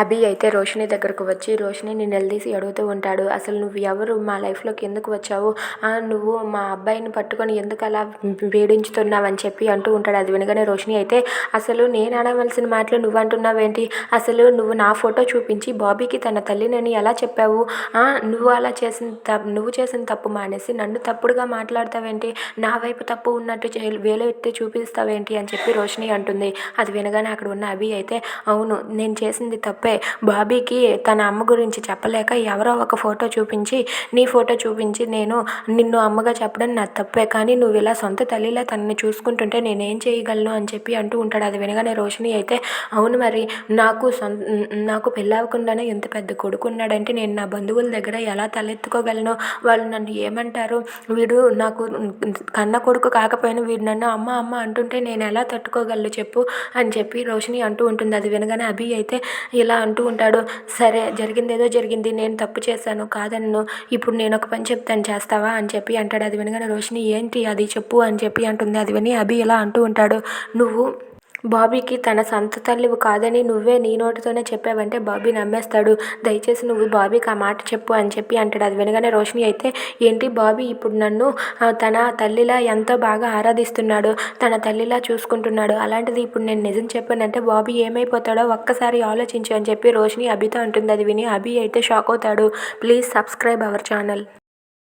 అభి అయితే రోషిని దగ్గరకు వచ్చి రోషినిని నిలదీసి అడుగుతూ ఉంటాడు. అసలు నువ్వు ఎవరు? మా లైఫ్లోకి ఎందుకు వచ్చావు? ఆ, నువ్వు మా అబ్బాయిని పట్టుకొని ఎందుకు అలా వేడించుతున్నావు అని చెప్పి అంటూ ఉంటాడు. అది వినగానే రోషిని అయితే అసలు నేను అనవలసిన మాటలు నువ్వు అంటున్నావేంటి? అసలు నువ్వు నా ఫోటో చూపించి బాబీకి తన తల్లినని ఎలా చెప్పావు? నువ్వు అలా చేసిన తప్పు నువ్వు చేసిన తప్పు మానేసి నన్ను తప్పుడుగా మాట్లాడతావేంటి? నా వైపు తప్పు ఉన్నట్టు చే- వేలు ఎత్తి చూపిస్తావేంటి? అని చెప్పి రోషిని అంటుంది. అది వినగానే అక్కడ ఉన్న అభి అయితే అవును నేను చేసింది తప్పే బాబీకి తన అమ్మ గురించి చెప్పలేక ఎవరో ఒక ఫోటో చూపించి నీ ఫోటో చూపించి నేను నిన్ను అమ్మగా చెప్పడం నా తప్పే. కానీ నువ్వు ఇలా సొంత తల్లిలా తనని చూసుకుంటుంటే నేనేం చేయగలను అని చెప్పి అంటూ ఉంటాడు. అది వినగానే రోషిణి అయితే అవును మరి నాకు సొంత నాకు పెళ్ళవకుండానే ఎంత పెద్ద కొడుకు ఉన్నాడంటే నేను నా బంధువుల దగ్గర ఎలా తలెత్తుకోగలను? వాళ్ళు నన్ను ఏమంటారు? వీడు నాకు కన్న కొడుకు కాకపోయినా వీడు నన్ను అమ్మ అమ్మ అంటుంటే నేను ఎలా తట్టుకోగలను చెప్పు అని చెప్పి రోషిని అంటూ ఉంటుంది. అది వినగానే అభి అయితే ఇలా అంటూ ఉంటాడు సరే జరిగింది ఏదో జరిగింది నేను తప్పు చేశాను కాదన్ను. ఇప్పుడు నేను ఒక పని చెప్తాను చేస్తావా? అని చెప్పి అంటాడు. అది వినగానే రోషిని ఏంటి అది? చెప్పు అని చెప్పి అంటుంది. అది విని అభి ఇలా అంటూ ఉంటాడు. నువ్వు బాబీకి తన సొంత తల్లివి కాదని నువ్వే నీ నోటితోనే చెప్పావంటే బాబీ నమ్మేస్తాడు. దయచేసి నువ్వు బాబీకి ఆ మాట చెప్పు అని చెప్పి అంటాడు. అది వినగానే రోషిని అయితే ఏంటి బాబీ ఇప్పుడు నన్ను తన తల్లిలా ఎంతో బాగా ఆరాధిస్తున్నాడు. తన తల్లిలా చూసుకుంటున్నాడు. అలాంటిది ఇప్పుడు నేను నిజం చెప్పానంటే బాబీ ఏమైపోతాడో ఒక్కసారి ఆలోచించు అని చెప్పి రోషిని అభితో ఉంటుంది అది విని అభి అయితే షాక్ అవుతాడు. Please subscribe our channel.